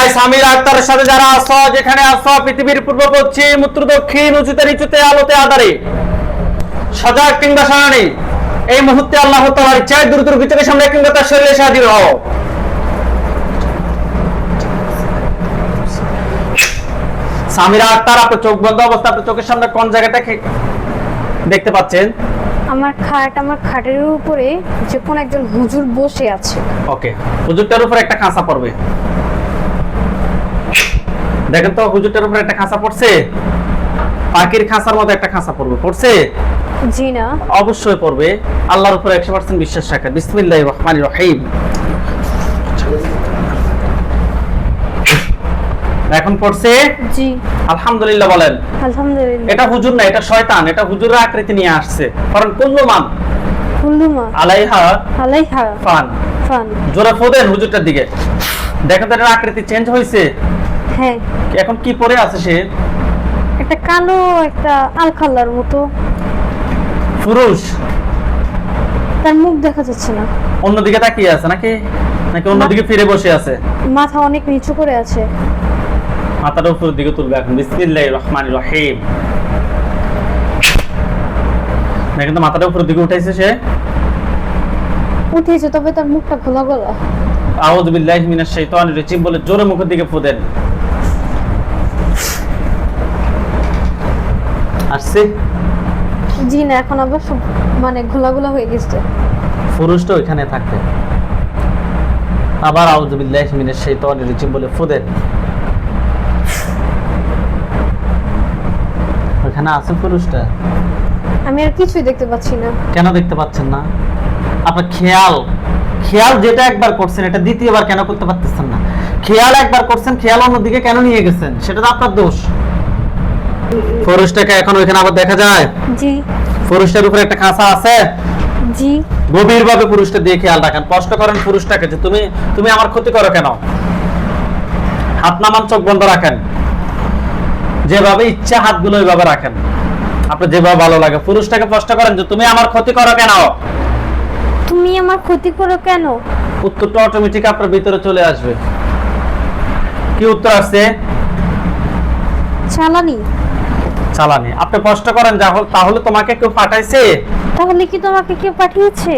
এই সামির আক্তারের সাথে যারা আছো যেখানে আছো পৃথিবীর পূর্ব পশ্চিম উত্তর দক্ষিণ উঁচুতে নিচুতে আলোতে আধারে সজাগ কিংবা সারানি এই মুহূর্তে আল্লাহ তাআলার ইচ্ছায় দূর দূর ভিতরে সামনে কিংবা তার শরীরে হাজির হও। সামিরা আক্তার আপনার চোখ বন্ধ অবস্থা আপনার চোখের সামনে কোন জায়গাটা দেখতে পাচ্ছেন? আমার খাট আমার খাটের উপরে যে কোন একজন হুজুর বসে আছে। ওকে হুজুরটার উপর একটা খাঁচা পড়বে। দেখেন তো হুজুরটার উপর একটা খাঁচা পড়ছে। পাখির খাঁচার মতো একটা খাঁচা পড়বে। পড়ছে? জি না। অবশ্যই পড়বে। আল্লাহর উপর একশো পার্সেন্ট বিশ্বাস রাখেন বিসমিল্লাহ রহমান রহিম। এখন পড়ছে? জি। আলহামদুলিল্লাহ বলেন। আলহামদুলিল্লাহ। এটা হুজুর না এটা শয়তান। এটা হুজুরের আকৃতি নিয়ে আসছে। কারণ কুল্লু মান কুল্লুমা। আলাইহা আলাইহা ফান। ফান। জোরে ফোদেন হুজুরটার দিকে। দেখেন তো এটার আকৃতি চেঞ্জ হয়েছে হ্যাঁ। এখন কি পরে আছে সে? একটা কালো একটা আলখাল্লার মতো। পুরুষ? তার মুখ দেখা যাচ্ছে না। অন্যদিকে তাকিয়ে আছে নাকি? নাকি অন্যদিকে ফিরে বসে আছে? মাথা অনেক নিচু করে আছে। মাথাটা উপরের দিকে তুলবে এখন। বিসমিল্লাহ রহমান রহিম। দেখেন তো মাথাটা উপরের দিকে উঠাইছে সে? উঠেছে তবে তার মুখটা খোলা গলা আউযু বিল্লাহি মিনাশ শাইতানির রাজিম বলে জোরে মুখের দিকে ফুদেন আসছে? জি না এখন আবার সব মানে ঘোলা ঘোলা হয়ে গেছে। পুরুষটা ওইখানে থাকবে আবার আউযু বিল্লাহি মিনাশ শাইতানির রাজিম বলে ফুদেন ওইখানে আছে পুরুষটা? আমি আর কিছুই দেখতে পাচ্ছি না। কেন দেখতে পাচ্ছেন না? আপনার খেয়াল। খেয়াল যেটা একবার করছেন এটা দ্বিতীয়বার কেন করতে পারতেছেন না? খেয়াল একবার করছেন খেয়াল অন্যদিকে কেন নিয়ে গেছেন? সেটা তো আপনার দোষ। পুরুষটাকে এখন ওইখানে আবার দেখা যায়? জি। পুরুষটার উপরে একটা খাঁচা আছে? জি। গভীর ভাবে পুরুষটা দিয়ে খেয়াল রাখেন। কষ্ট করেন পুরুষটাকে যে তুমি তুমি আমার ক্ষতি করো কেন? হাত নামান চোখ বন্ধ রাখেন। যেভাবে ইচ্ছা হাতগুলো ওইভাবে রাখেন। আপনার যেভাবে ভালো লাগে। পুরুষটাকে প্রশ্ন করেন যে তুমি আমার ক্ষতি করো কেন? তুমি আমার ক্ষতি করো কেন? উত্তরটা অটোমেটিক আপনার ভিতরে চলে আসবে। কি উত্তর আসছে? চালানি। চালানি। আপনি প্রশ্ন করেন তাহলে তোমাকে কেউ পাঠাইছে? তাহলে কি তোমাকে কে পাঠিয়েছে?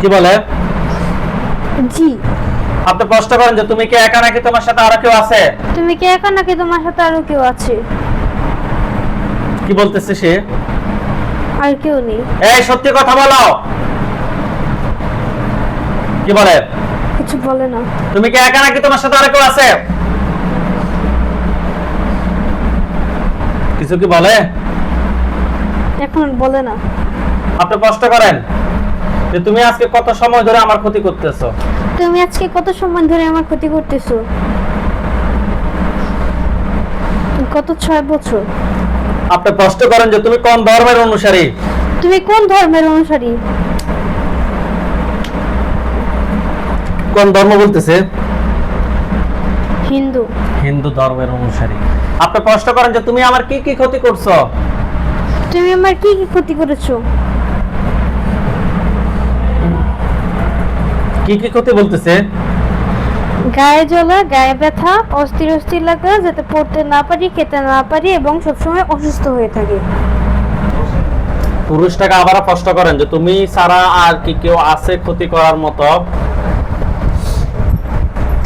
কি বলে? জি। আপনি প্রশ্ন করেন যে তুমি কি একা নাকি তোমার সাথে আরও কেউ আছে? তুমি কি একা নাকি তোমার সাথে আরও কেউ আছে? কি বলতেছে সে? আর কেউ নেই। এই সত্যি কথা বলো। কি বলে? কিছু বলে না। তুমি কি একা নাকি তোমার সাথে আরও কেউ আছে? কিছু কি বলে? এখন বলে না। আপনি প্রশ্ন করেন যে তুমি আজকে কত সময় ধরে আমার ক্ষতি করতেছো। তুমি আজকে কত সময় ধরে আমার ক্ষতি করতেছো? গত ছয় বছর? আপনি প্রশ্ন করেন যে তুমি কোন ধর্মের অনুসারী? তুমি কোন ধর্মের অনুসারী? কোন ধর্ম বলতেছে? হিন্দু। হিন্দু ধর্মের অনুসারী। আপনি প্রশ্ন করেন যে তুমি আমার কি কি ক্ষতি করছ? তুমি আমার কি কি ক্ষতি করেছ? কি কি ক্ষতি বলতেছে? গায়ে জ্বলা গায়ে ব্যথা অস্থির অস্থির লাগা যাতে পড়তে না পারি খেতে না পারি এবং সবসময় অসুস্থ হয়ে থাকি। পুরুষটাকে আবার প্রশ্ন করেন যে তুমি ছাড়া আর কি কেউ আছে ক্ষতি করার মতো?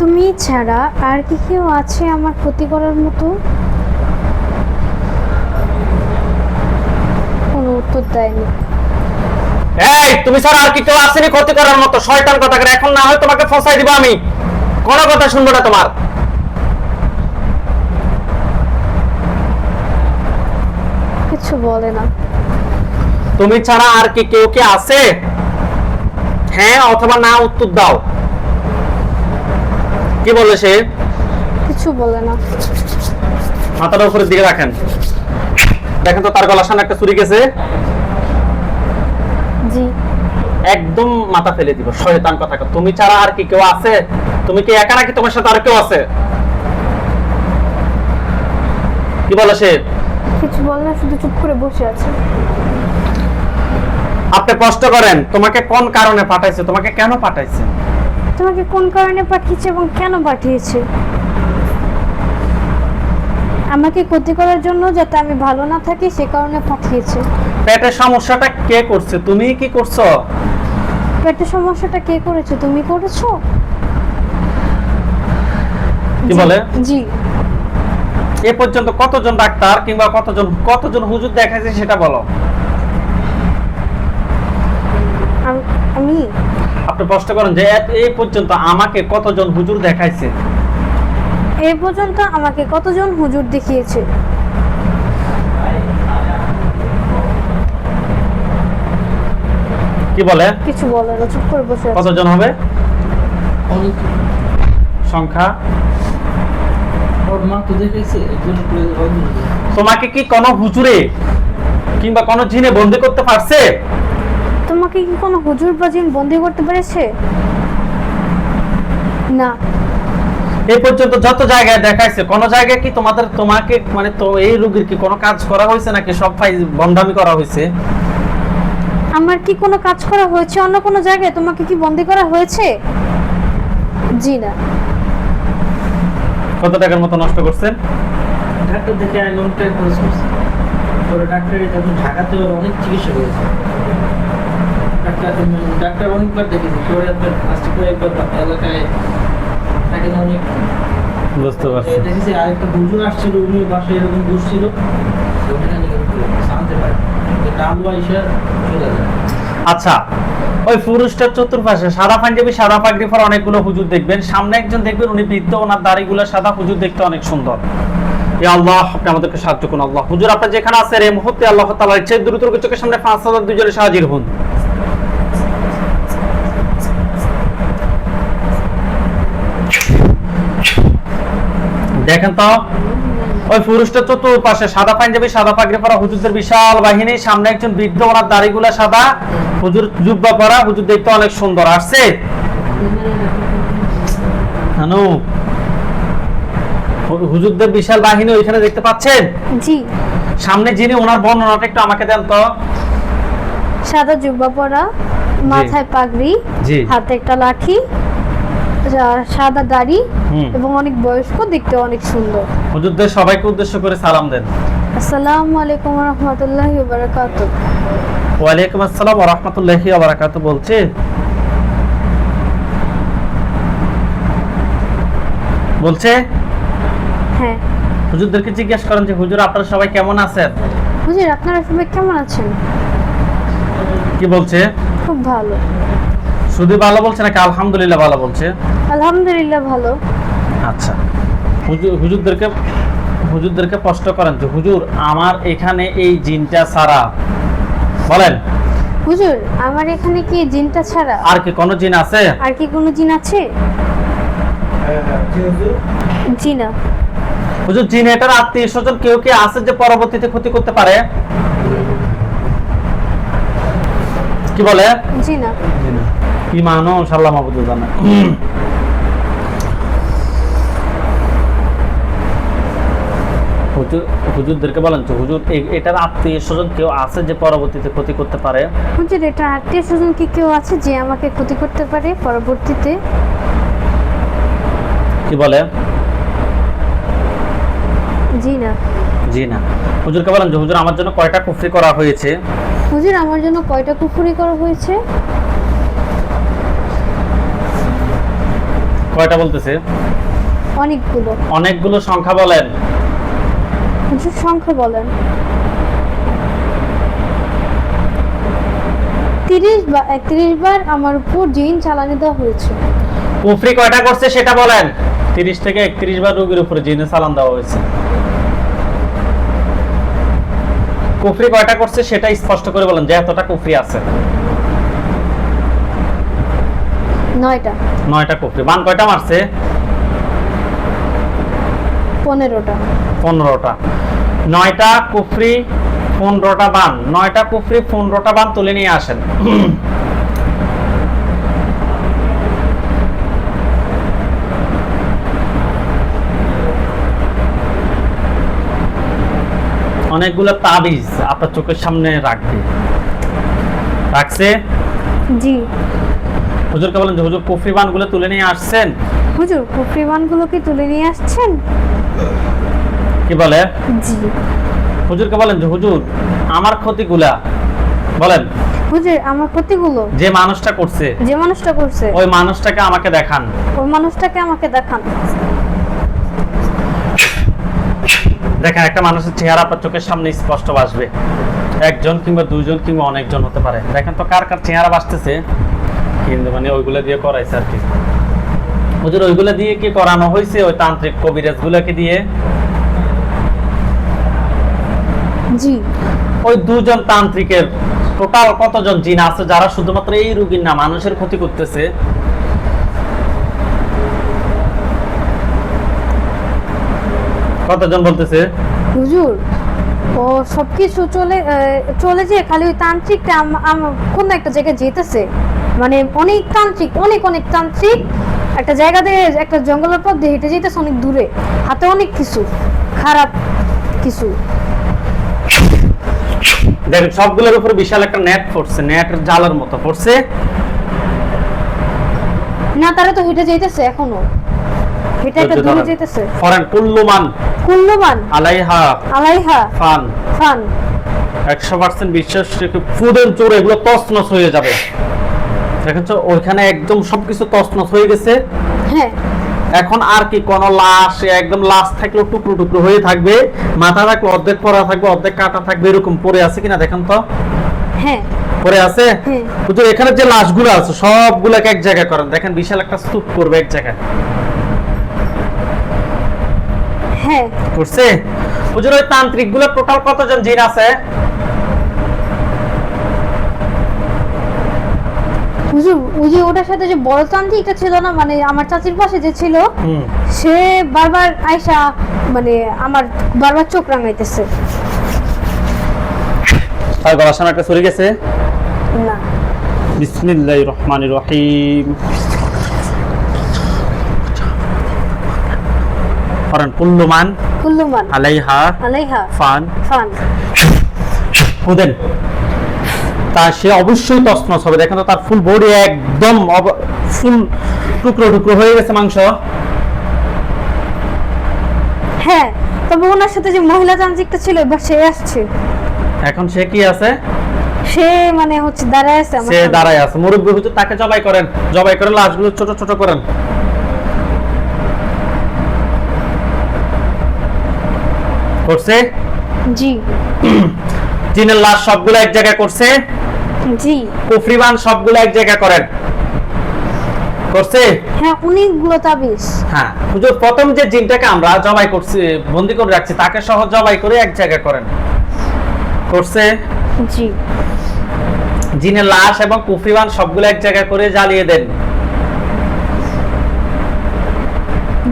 তুমি ছাড়া আর কি কেউ আছে আমার ক্ষতি করার মতো? কোনো উত্তর দেয়নি। এই তুমি ছাড়া আর কি কেউ আসেনি ক্ষতি করার মতো? শয়তান কথা করে এখন না হয় তোমাকে ফসাই দিব আমি। কোনো কথা শুনব না তোমার। কিছু বলে না। তুমি ছাড়া আর কি কেউ কি আছে? হ্যাঁ অথবা না উত্তর দাও। কি বলে সে? কিছু বলে না। মাথাটা উপরের দিকে রাখেন। দেখেন তো তার গলার সামনে একটা চুরি গেছে। জি। একদম মাথা ফেলে দিব শয়তান কথা তুমি ছাড়া আর কি কেউ আছে? তুমি কি একা নাকি তোমার সাথে আর কেউ আছে? কি বলে সে? কিছু বলে না শুধু চুপ করে বসে আছে। আপনি প্রশ্ন করেন। তোমাকে কোন কারণে পাঠাইছে? তোমাকে কেন পাঠাইছে? তোমাকে কোন কারণে পাঠিয়েছে এবং কেন পাঠিয়েছে? আমাকে ক্ষতি করার জন্য যাতে আমি ভালো না থাকি সে কারণে পাঠিয়েছে। পেটের সমস্যাটা কে করছে? তুমি কি করছ? পেটের সমস্যাটা কে করেছে? তুমি করেছ? কি বলে? জি। এ পর্যন্ত কতজন ডাক্তার কিংবা কতজন কতজন হুজুর দেখাইছে সেটা বলো। আমি? আপনি প্রশ্ন করেন যে এই পর্যন্ত আমাকে কতজন হুজুর দেখাইছে? এই পর্যন্ত আমাকে কতজন হুজুর দেখিয়েছে? কি বলে? কিছু বলে না চুপ করে বসে আছে। কতজন হবে? সংখ্যা? তোমাকে কি কোনো হুজুরে কিংবা কোনো জিনে বন্দি করতে পারছে? তোমাকে কি কোনো হুজুর বা জিন বন্দি করতে পেরেছে? না। এই পর্যন্ত যত জায়গায় দেখাইছে কোন জায়গায় কি তোমাদের তোমাকে মানে তো এই রোগীর কি কোনো কাজ করা হয়েছে নাকি সব ফাই বন্ধামি করা হয়েছে? আমার কি কোনো কাজ করা হয়েছে? অন্য কোনো জায়গায় তোমাকে কি বন্দি করা হয়েছে? জি না। কত টাকার মতো নষ্ট করছেন? ডাক্তার দেখে আমি অনেকটাই খরচ করছি। পরে ডাক্তারের ঢাকাতে অনেক চিকিৎসা করেছে ডাক্তার ডাক্তার অনেকবার দেখেছি পরে আপনার আজকে এলাকায় তাকে অনেক বুঝতে পারছি। দেখেছি আরেকটা হুজুর আসছিল উনি বাসায় এরকম বসছিল ওখানে জানতে পারে আইসা চলে যায়। আচ্ছা ওই পুরুষটার চতুর্পাশে সাদা পাঞ্জাবি সাদা পাগড়ি পরা অনেকগুলো হুজুর দেখবেন। সামনে একজন দেখবেন উনি বৃদ্ধ ওনার দাড়িগুলো সাদা হুজুর দেখতে অনেক সুন্দর। আল্লাহ আপনি আমাদেরকে সাহায্য করুন আল্লাহ। হুজুর আপনার যেখানে আছেন এই মুহূর্তে আল্লাহ তাআলার ইচ্ছে দ্রুত চোখের সামনে পাঁচ হাজার দুজনে হাজির হন। দেখেন তো ওই পুরুষটা চতুর্পাশে সাদা পাঞ্জাবি সাদা পাগড়ি পরা হুজুরদের বিশাল বাহিনী। সামনে একজন বৃদ্ধ ওনার দাড়িগুলা সাদা। হুজুর জুব্বা পরা হুজুর দেখতে অনেক সুন্দর। আসছে? হানু হুজুরদের বিশাল বাহিনী ওইখানে দেখতে পাচ্ছেন? জি। সামনে যিনি ওনার বর্ণনাটা একটু আমাকে দেন তো। সাদা জুব্বা পরা মাথায় পাগড়ি জি। হাতে একটা লাঠি সাদা দাড়ি এবং অনেক বয়স্ক দেখতে অনেক সুন্দর। হুজুরদের সবাইকে উদ্দেশ্য করে সালাম দেন। আসসালামু আলাইকুম রহমতুল্লাহি বারাকাত ওয়ালাইকুম আসসালাম ওয়া রাহমাতুল্লাহি ওয়া বারাকাতুহু বলছে। বলছে? হ্যাঁ। হুজুরদেরকে জিজ্ঞেস করেন যে হুজুর আপনারা সবাই কেমন আছেন? হুজুর আপনারা সবাই কেমন আছেন? কি বলছে? খুব ভালো। শুধু ভালো বলছে নাকি আলহামদুলিল্লাহ ভালো বলছে? আলহামদুলিল্লাহ ভালো। আচ্ছা। হুজুর হুজুরদেরকে হুজুরদেরকে প্রশ্ন করেন যে হুজুর আমার এখানে এই জিনটা ছাড়া বলেন। হুজুর আমার এখানে কি জিনটা ছাড়া? আর কি কোনো জিন আছে? আর কি কোনো জিন আছে? জি না হুজুর জিন এটার আত্মীয় স্বজন কেউ কি আছে যে পরবর্তীতে ক্ষতি করতে পারে? কি বলে? জি না মানো সাল্লাহ মাহবুদুল জানা হুজুর হুজুরদেরকে বলেন তো হুজুর এটার আত্মীয় স্বজন কেউ আছে যে পরবর্তীতে ক্ষতি করতে পারে? হুজুর এটা আত্মীয় স্বজন কি কেউ আছে যে আমাকে ক্ষতি করতে পারে পরবর্তীতে? কি বলে? জি না। জি না। হুজুরকে বলেন যে হুজুর আমার জন্য কয়টা কুফরি করা হয়েছে? হুজুর আমার জন্য কয়টা কুফুরি করা হয়েছে? কয়টা বলতেছে? অনেকগুলো। অনেকগুলো সংখ্যা বলেন। সংখ্যা বলেন। তিরিশ বা একত্রিশ বার আমার উপর জিন চালানি দেওয়া হয়েছে। কুফরি কয়টা করছে সেটা বলেন। তিরিশ থেকে একত্রিশ বার রোগীর উপর জিনে সালাম দেওয়া হয়েছে। কুফরি কয়টা করছে সেটা স্পষ্ট করে বলেন যে এতটা কুফরি আছে। নয়টা। নয়টা কুফরি বান কয়টা মারছে? পনেরোটা। পনেরোটা। নয়টা কুফরি পনেরোটা বান। নয়টা কুফরি পনেরোটা বান তুলে নিয়ে আসেন। অনেকগুলো তাবিজ আপনার চোখের সামনে রাখবে। রাখছে? জি। হুজুরকে বলেন যে হুজুর কুফরি বানগুলো তুলে নিয়ে আসছেন? হুজুর কুফরিমানগুলো কি তুলে নিয়ে আসছেন? কি বলে? জি। হুজুরকে বলেন যে হুজুর আমার ক্ষতিগুলা বলেন হুজুর আমার ক্ষতিগুলো? যে মানুষটা করছে যে মানুষটা করছে? ওই মানুষটাকে আমাকে দেখান। ওই মানুষটাকে আমাকে দেখান। দেখেন একটা মানুষের চেহারা আপনার চোখের সামনে স্পষ্ট বাসবে। একজন কিংবা দুইজন কিংবা অনেকজন হতে পারে। দেখেন তো কার কার চেহারা বাসতেছে। কিন্তু মানে ওইগুলো দিয়ে করাইছে আর কি। হুজুর ওইগুলো দিয়ে কি করানো হয়েছে ওই তান্ত্রিক কবিরাজ গুলোকে দিয়ে? জি। ওই দুজন তান্ত্রিকের টোটাল কতজন জিন আছে যারা শুধুমাত্র এই রুগীর না মানুষের ক্ষতি করতেছে? কতজন বলতেছে? হুজুর ও সবকিছু চলে চলে যে খালি ওই তান্ত্রিকটা কোন একটা জায়গায় যেতেছে? মানে অনেক তান্ত্রিক অনেক অনেক তান্ত্রিক। একটা জায়গা দিয়ে একটা জঙ্গলের পথ দিয়ে হেঁটে যেতেছে অনেক দূরে। হাতে অনেক কিছু খারাপ কিছু। দেখেন সবগুলোর উপর বিশাল একটা নেট পড়ছে নেটের জালের মতো পড়ছে। না তারা তো হেঁটে যেতেছে এখনও। হেঁটে একটা দূরে। যেতেছে। ফরেন কুল্লুমান। কুল্লমান। আলাইহা। আলাইহা। ফান। ফান। একশো পার্সেন্ট বিশ্বাস রেখে ফুডেন চোর এগুলো তছনছ হয়ে যাবে। দেখেন তো ওইখানে একদম সবকিছু তছনছ হয়ে গেছে। হ্যাঁ। এখন আর কি কোন লাশ একদম লাশ থাকলেও টুকরো টুকরো হয়ে থাকবে। মাথা থাকলে অর্ধেক পরা থাকবে অর্ধেক কাটা থাকবে এরকম পরে আছে কিনা দেখেন তো। হ্যাঁ। পরে আছে? হ্যাঁ। হুজুর এখানে যে লাশগুলো আছে সবগুলোকে এক জায়গায় করেন। দেখেন বিশাল একটা স্তূপ করবে এক জায়গায়। হ্যাঁ। করছে? হুজুর ওই তান্ত্রিকগুলো টোটাল কতজন জিন আছে? হুজুর ওই যে ওটার সাথে যে বড় তান্ত্রিকটা ছিল না মানে আমার চাচির পাশে যে ছিল সে বারবার আয়সা মানে আমার বারবার চোখ রাঙাইতেছে। তার গলার সামনে একটা চলে গেছে? না। বিসমিল্লাহির রহমানির রহিম। করেন কুল্লুমান। কুল্লুমান। আলাইহা। আলাইহা। ফান। ফান। খুদেন তা সে অবশ্যই তছনছ হবে। দেখেন তো তার ফুল বডি একদম ফুল টুকরো টুকরো হয়ে গেছে মাংস। হ্যাঁ তবে ওনার সাথে যে মহিলা তান্ত্রিকটা ছিল এবার সে আসছে। এখন সে কি আছে? সে মানে হচ্ছে দাঁড়ায় আছে সে দাঁড়ায় আছে। মুরব্বী হুজুর তাকে জবাই করেন। জবাই করে লাশগুলো ছোট ছোট করেন। করছে? জি। জিনের লাশ সবগুলো এক জায়গায় করছে। জি। কুফরিবান সবগুলো এক জায়গা করেন। করছে? হ্যাঁ অনেকগুলো তাবিজ। হ্যাঁ হুজুর প্রথম যে জিনটাকে আমরা জবাই করছি বন্দি করে রাখছি তাকে সহ জবাই করে এক জায়গায় করেন। করছে? জি। জিনের লাশ এবং কুফরিবান সবগুলো এক জায়গা করে জ্বালিয়ে দেন।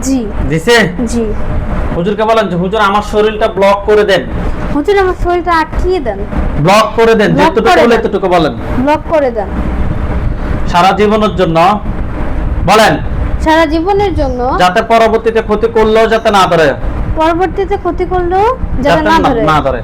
জি। দিছে? জি। হুজুরকে বলেন যে হুজুর আমার শরীরটা ব্লক করে দেন। হুজুর আমার শরীরটা আটকিয়ে দেন। ব্লক করে দেন যতটুকু বলে ততটুকু বলেন। ব্লক করে দেন। সারা জীবনের জন্য বলেন। সারা জীবনের জন্য যাতে পরবর্তীতে ক্ষতি করলেও যাতে না ধরে। পরবর্তীতে ক্ষতি করলেও যাতে না- ধরে। না ধরে।